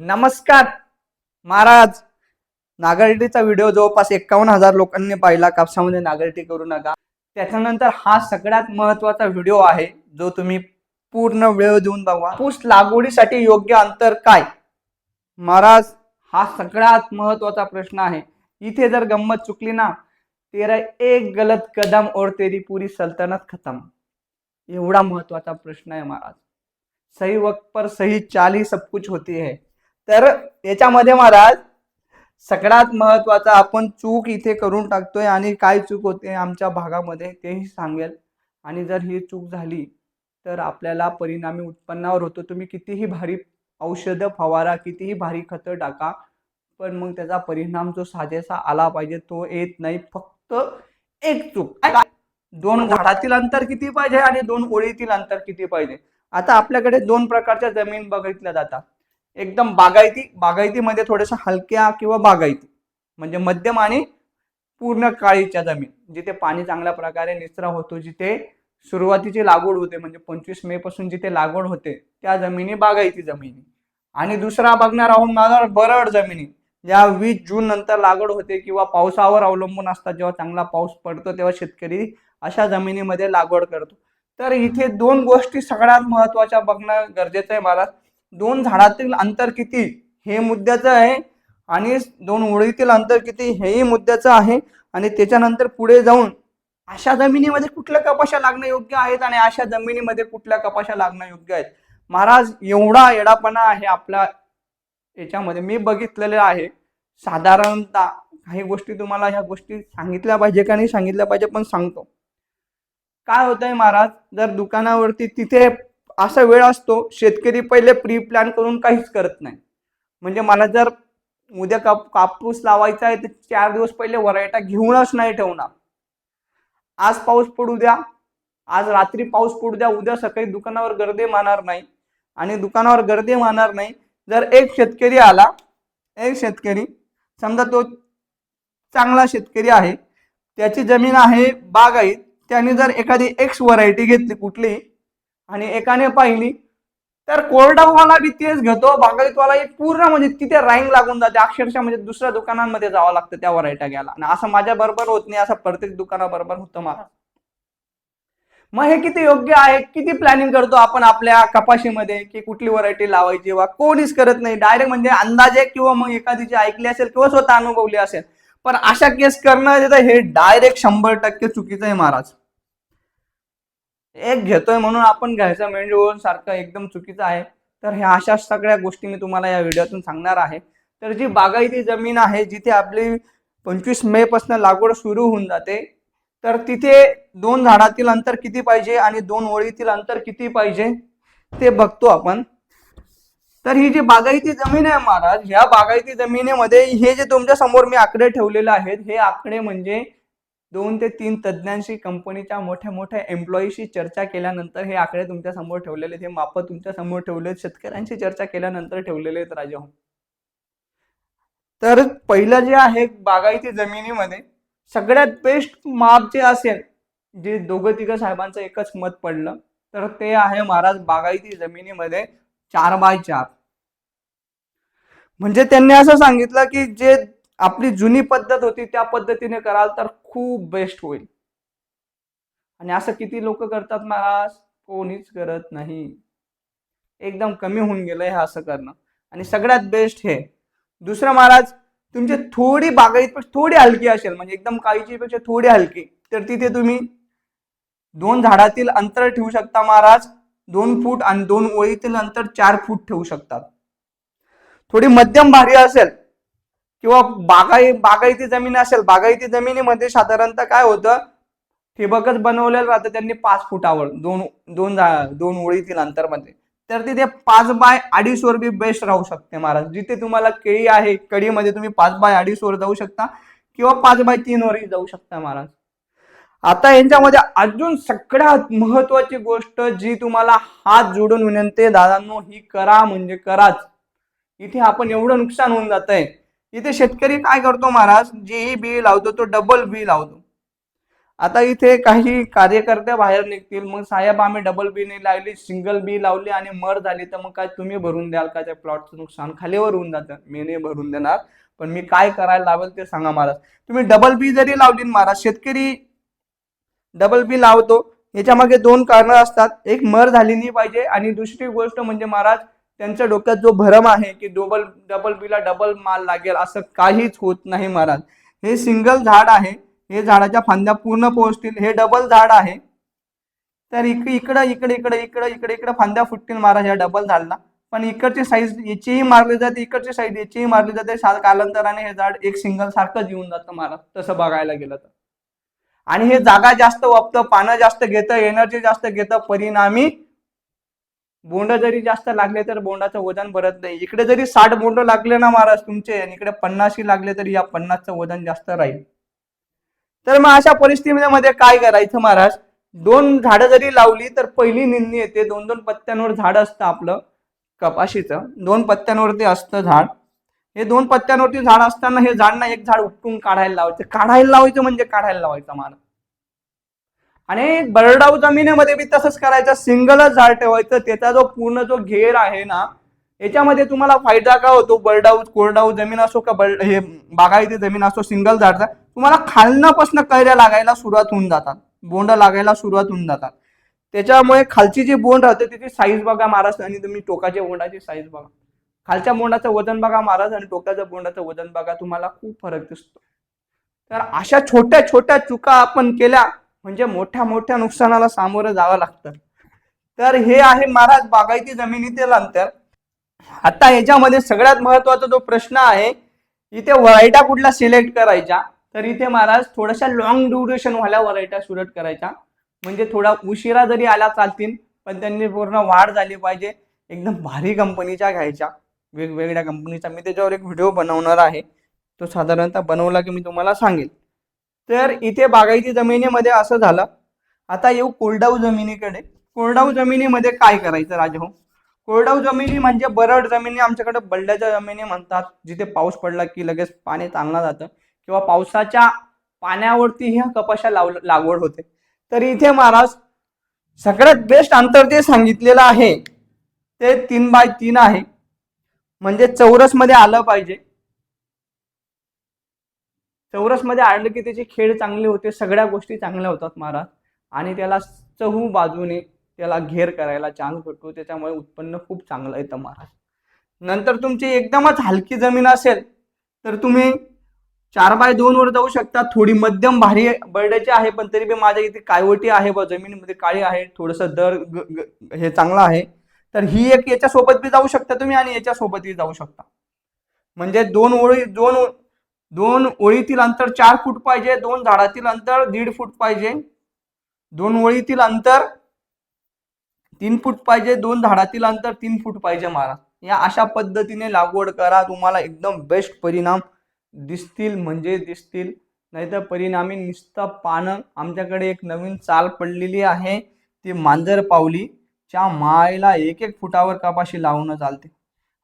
नमस्कार महाराज. नागरिकचा व्हिडिओ जवळपास एकावन्न हजार लोकांनी पाहिला. कापसामध्ये नागरिकटी करू नका. त्याच्यानंतर हा सगळ्यात महत्त्वाचा व्हिडिओ आहे जो तुम्ही पूर्ण वेळ देऊन बघा. ऊस लागवडीसाठी योग्य अंतर काय? महाराज हा सगळ्यात महत्त्वाचा प्रश्न आहे. इथे जर गंमत चुकली ना तेरा एक गलत कदम और तेरी पुरी सल्तनत खतम. एवढा महत्त्वाचा प्रश्न आहे महाराज. सही वक्त पर सही चाल ही सब कुछ होती है. तर याच्यामध्ये महाराज सगळ्यात महत्त्वाचा आपण चूक इथे करून टाकतोय आणि काय चूक होते आमच्या भागामध्ये तेही सांगेल. आणि जर ही चूक झाली तर आपल्याला परिणामी उत्पन्नावर होतो. तुम्ही कितीही भारी औषधं फवारा कितीही भारी खतं टाका पण मग त्याचा परिणाम जो साजेसा आला पाहिजे तो येत नाही. फक्त एक चूक. दोन झाडातील अंतर किती पाहिजे आणि दोन ओळीतील अंतर किती पाहिजे? आता आपल्याकडे दोन प्रकारच्या जमीन बघितल्या जातात. एकदम बागायती बागायतीमध्ये थोड्याशा हलक्या किंवा बागायती म्हणजे मध्यम आणि पूर्ण काळीच्या जमीन जिथे पाणी चांगल्या प्रकारे निचरा होतो जिथे सुरुवातीची लागवड होते म्हणजे पंचवीस मे पासून जिथे लागवड होते त्या जमिनी बागायती जमिनी. आणि दुसरा बघणार आहोत माझा बरड जमिनी ज्या वीस जून नंतर लागवड होते किंवा पावसावर अवलंबून असतात जेव्हा चांगला पाऊस पडतो तेव्हा शेतकरी अशा जमिनीमध्ये लागवड करतो. तर इथे दोन गोष्टी सगळ्यात महत्त्वाच्या बघणं गरजेचं आहे मला. दोन झाडातील अंतर किती हे मुद्द्याचं आहे. आणि दोन ओळीतील अंतर किती हेही मुद्द्याचं आहे. आणि त्याच्यानंतर पुढे जाऊन अशा जमिनीमध्ये कुठल्या कपाशा लागणं योग्य आहेत? आणि अशा जमिनीमध्ये कुठल्या कपाशा लागणं योग्य आहेत? महाराज एवढा येडापणा आहे आपल्या याच्यामध्ये. मी बघितलेलं आहे. साधारणतः काही गोष्टी तुम्हाला ह्या गोष्टी सांगितल्या पाहिजे का नाही सांगितल्या पाहिजे पण सांगतो. काय होतंय महाराज जर दुकानावरती तिथे असा वेळ असतो शेतकरी पहिले प्री प्लॅन करून काहीच करत नाही. म्हणजे मला जर उद्या काप कापूस लावायचा आहे तर चार दिवस पहिले वरायटा घेऊनच नाही ठेवणार. आज पाऊस पडू द्या आज रात्री पाऊस पडू द्या उद्या सकाळी दुकानावर गर्दी मारणार नाही. आणि दुकानावर गर्दी मारणार नाही. जर एक शेतकरी आला एक शेतकरी समजा तो चांगला शेतकरी आहे त्याची जमीन आहे बागायत त्याने जर एखादी एक्स व्हरायटी घेतली कुठली आणि एकाने पाहिली. तर कोरडावाला बी तेच घेतो. बागायतवाला पूर्ण म्हणजे तिथे राईंग लागून जाते. अक्षरशः म्हणजे दुसऱ्या दुकानांमध्ये जावं लागतं त्या व्हरायट्या घ्यायला. आणि असं माझ्या बरोबर होत नाही. असं प्रत्येक दुकानाबरोबर होतं मला. मग हे किती योग्य आहे? किती प्लॅनिंग करतो आपण आपल्या कपाशीमध्ये? की कुठली व्हरायटी लावायची? वा कोणीच करत नाही. डायरेक्ट म्हणजे अंदाजे किंवा मग एखादीची ऐकली असेल किंवा स्वतः अनुभवली असेल. पण अशा केस करणं हे डायरेक्ट शंभर टक्के चुकीचं आहे महाराज. एक घेतोय म्हणून आपण घ्यायचं म्हणजे सारखं एकदम चुकीचं आहे. तर ह्या अशा सगळ्या गोष्टी मी तुम्हाला या व्हिडिओतून सांगणार आहे. तर जी बागायती जमीन आहे जिथे आपली पंचवीस मे पासून लागवड सुरू होऊन जाते तर तिथे दोन झाडातील अंतर किती पाहिजे आणि दोन ओळीतील अंतर किती पाहिजे ते बघतो आपण. तर ही जी बागायती जमीन आहे महाराज ह्या बागायती जमिनीमध्ये हे जे तुमच्यासमोर मी आकडे ठेवलेले आहेत हे आकडे म्हणजे दोन ते तीन तज्ज्ञांशी कंपनीच्या मोठ्या मोठ्या एम्प्लॉईशी चर्चा केल्यानंतर हे आकडे तुमच्यासमोर ठेवलेले आहेत, हे माप तुमच्यासमोर ठेवलेत शेतकऱ्यांशी चर्चा केल्यानंतर ठेवलेले आहेत राजा हो. तर पहिलं जे आहे बागायती जमिनीमध्ये सगळ्यात बेस्ट माप जे असेल जे दोघं तिघं साहेबांचं एकच मत पडलं तर ते आहे महाराज बागायती जमिनीमध्ये चार बाय चार. म्हणजे त्यांनी असं सांगितलं की जे आपली जुनी पद्धत होती त्या पद्धतीने कराल तर खूप बेस्ट होईल. आणि असं किती लोक करतात महाराज कोणीच करत नाही. एकदम कमी होऊन गेलंय हे असं करणं. आणि सगळ्यात बेस्ट हे दुसरं महाराज तुमची थोडी बागाईत थोडी हलकी असेल म्हणजे एकदम काळीची पेक्षा थोडी हलकी तर तिथे तुम्ही दोन झाडातील अंतर ठेवू शकता महाराज दोन फूट आणि दोन ओळीतील अंतर चार फूट ठेवू शकतात. थोडी मध्यम भारी असेल किंवा बागाई बागायती जमीन असेल बागायती जमिनीमध्ये साधारणतः काय होतं? ठिबकच बनवलेलं राहतं त्यांनी पाच फुटावर दोन दोन दोन ओळीतील अंतरमध्ये. तर तिथे पाच बाय अडीच वर बी बेस्ट राहू शकते महाराज. जिथे तुम्हाला केळी आहे केळीमध्ये तुम्ही पाच बाय अडीच वर जाऊ शकता किंवा पाच बाय तीन वरही जाऊ शकता महाराज. आता यांच्यामध्ये अजून सगळ्यात महत्वाची गोष्ट जी तुम्हाला हात जोडून विनंती दादांनो ही करा म्हणजे कराच. इथे आपण एवढं नुकसान होऊन जात आहे इथे शेतकरी काय करतो महाराज? जे बी लावतो तो डबल बी लावतो. आता इथे काही कार्यकर्ते बाहेर निघतील. मग साहेब आम्ही डबल बी नाही लावली सिंगल बी लावली आणि मर झाली. तर मग काय तुम्ही भरून द्याल का? त्या प्लॉटचं नुकसान खालीवर होऊन जातं. मी नाही भरून देणार पण मी काय करायला लावेल ते सांगा महाराज. तुम्ही डबल बी जरी लावली महाराज शेतकरी डबल बी लावतो याच्या मागे दोन कारणं असतात. एक मर झाली नाही पाहिजे. आणि दुसरी गोष्ट म्हणजे महाराज त्यांच्या डोक्यात जो भरम आहे की डबल डबल बीला डबल माल लागेल असं काहीच होत नाही महाराज. हे सिंगल झाड आहे हे झाडाच्या फांद्या पूर्ण पोहोचतील हे डबल झाड आहे. तर इकडे इकडं इकडे इकडे इकडे इकडे इकडे फांद्या फुटतील महाराज या डबल झाडला. पण इकडची साईज याचीही मारली जाते इकडची साईज याचीही मारली जाते. कालांतराने हे झाड एक सिंगल सारखंच येऊन जातं महाराज तसं बघायला गेलं तर. आणि हे जागा जास्त वापतं पानं जास्त घेतं एनर्जी जास्त घेतं परिणामी बोंड जरी जास्त लागले तर बोंडाचं वजन भरत नाही. इकडे जरी साठ बोंड लागले ना महाराज तुमचे आणि इकडे पन्नाशी लागले तरी या पन्नासचं वजन जास्त राहील. तर मग अशा परिस्थितीमध्ये काय करायचं महाराज? दोन झाडं जरी लावली तर पहिली निंदी येते. दोन दोन पत्त्यांवर झाड असतं आपलं कपाशीचं. दोन पत्त्यांवरती असतं झाड. हे दोन पत्त्यांवरती झाड असताना हे झाड ना एक झाड उपटून काढायला लावायचं. काढायला लावायचं म्हणजे काढायला लावायचं महाराज. आणि बरडाऊ जमिनीमध्ये बी तसंच करायचं सिंगलच झाड ठेवायचं त्याचा जो पूर्ण जो घेर आहे ना याच्यामध्ये तुम्हाला फायदा का होतो? बरडाऊ कोरडाऊ जमीन असो का बल हे बागायती जमीन असो सिंगल झाडचा तुम्हाला खालनापासून कैऱ्या लागायला सुरुवात होऊन जातात. बोंड लागायला सुरुवात होऊन जातात. त्याच्यामुळे खालची जी बोंड राहते त्याची साईज बघा महाराज आणि तुम्ही टोकाच्या बोंडाची साईज बघा. खालच्या बोंडाचं वजन बघा महाराज आणि टोकाच्या बोंडाचं वजन बघा तुम्हाला खूप फरक दिसतो. तर अशा छोट्या छोट्या चुका आपण केल्या म्हणजे मोठ्या मोठ्या नुकसानाला सामोरं जावं लागतं. तर हे आहे महाराज बागायती जमिनीतील अंतर. आता याच्यामध्ये सगळ्यात महत्त्वाचा जो प्रश्न आहे इथे व्हरायटा कुठल्या सिलेक्ट करायच्या? तर इथे महाराज थोड्याशा लॉंग ड्युरेशन वाल्या व्हरायटा सिलेक्ट करायच्या. म्हणजे थोडा उशिरा जरी आला चालतील पण त्यांनी पूर्ण वाढ झाली पाहिजे. एकदम भारी कंपनीच्या घ्यायच्या. वेगवेगळ्या कंपनीचा. मी त्याच्यावर एक व्हिडिओ बनवणार आहे. तो साधारणतः बनवला की मी तुम्हाला सांगेल. तर इथे बागायती जमिनीमध्ये असं झालं. आता येऊ कोरडाऊ जमिनीकडे. कोरडाऊ जमिनीमध्ये काय करायचं राजभाऊ? कोरडाऊ जमिनी म्हणजे बरड जमिनी आमच्याकडे बलड्याच्या जमिनी म्हणतात. जिथे पाऊस पडला की लगेच पाणी चांगलं जातं. किंवा पावसाच्या पाण्यावरती ह्या कपाशा लाव लागवड होते. तर इथे महाराज सगळ्यात बेस्ट अंतर जे सांगितलेलं आहे ते तीन बाय तीन आहे. म्हणजे चौरसमध्ये आलं पाहिजे. चौरसमध्ये मध्ये की त्याचे खेळ चांगले होते सगळ्या गोष्टी चांगल्या होतात महाराज. आणि त्याला चहू बाजूने त्याला घेर करायला चान्स भेटतो त्याच्यामुळे उत्पन्न खूप चांगलं येतं महाराज. नंतर तुमची एकदमच हलकी जमीन असेल तर तुम्ही चार बाय दोन वर जाऊ शकता. थोडी मध्यम भारी बर्ड्याची आहे पण तरी बी माझ्या इथे काळवटी आहे बा जमिनीमध्ये काळी आहे थोडस दर ग- ग- हे चांगलं आहे. तर ही एक याच्यासोबत बी जाऊ शकता तुम्ही आणि याच्यासोबतही जाऊ शकता. म्हणजे दोन ओळी दोन दोन ओळीतील अंतर चार फूट पाहिजे दोन झाडातील अंतर दीड फूट पाहिजे. दोन ओळीतील अंतर तीन फूट पाहिजे दोन झाडातील अंतर तीन फूट पाहिजे महाराज या अशा पद्धतीने लागवड करा तुम्हाला एकदम बेस्ट परिणाम दिसतील म्हणजे दिसतील. नाहीतर परिणामी नुसतं पानं आमच्याकडे एक नवीन चाल पडलेली आहे ती मांजर पावली च्या मायला एक एक फुटावर कपाशी लावणं चालते.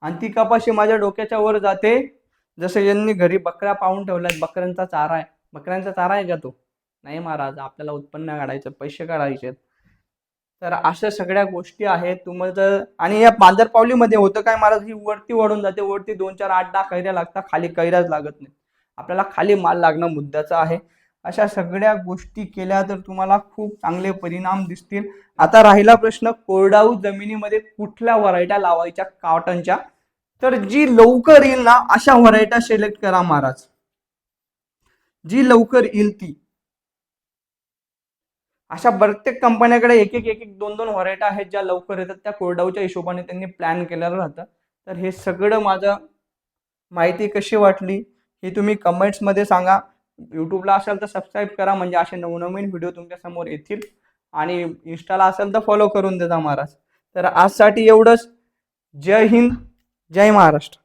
आणि ती कपाशी माझ्या डोक्याच्या वर जाते जसं यांनी घरी बकऱ्या पाहून ठेवल्यात बकऱ्यांचा चारा आहे. बकऱ्यांचा चारा आहे का तो? नाही महाराज आपल्याला उत्पन्न काढायचं पैसे काढायचे तर अशा सगळ्या गोष्टी आहेत. तुम्हाला जर आणि या पांजरपावलीमध्ये होतं काय महाराज? ही वरती वळून जाते. वरती दोन चार आठ दहा कैऱ्या लागतात. खाली कैऱ्याच लागत नाही आपल्याला खाली माल लागणं मुद्द्याचं आहे. अशा सगळ्या गोष्टी केल्या तर तुम्हाला खूप चांगले परिणाम दिसतील. आता राहिला प्रश्न कोरडाऊ जमिनीमध्ये कुठल्या व्हरायट्या लावायच्या? कॉटनच्या तर जी लवकर येईल ना अशा व्हरायटा सिलेक्ट करा महाराज. जी लवकर येईल ती. अशा प्रत्येक कंपन्याकडे एक एक एक एक दोन दोन व्हरायटा आहेत ज्या लवकर येतात. त्या कोरडाऊच्या हिशोबाने त्यांनी प्लॅन केलेलं राहतं. तर हे सगळं माझं माहिती कशी वाटली हे तुम्ही कमेंट्समध्ये सांगा. यूट्यूबला असेल तर सबस्क्राईब करा म्हणजे असे नवनवीन व्हिडिओ तुमच्यासमोर येतील. आणि इंस्टाला असेल तर फॉलो करून देजा महाराज. तर आजसाठी एवढंच. जय हिंद. जय महाराष्ट्र.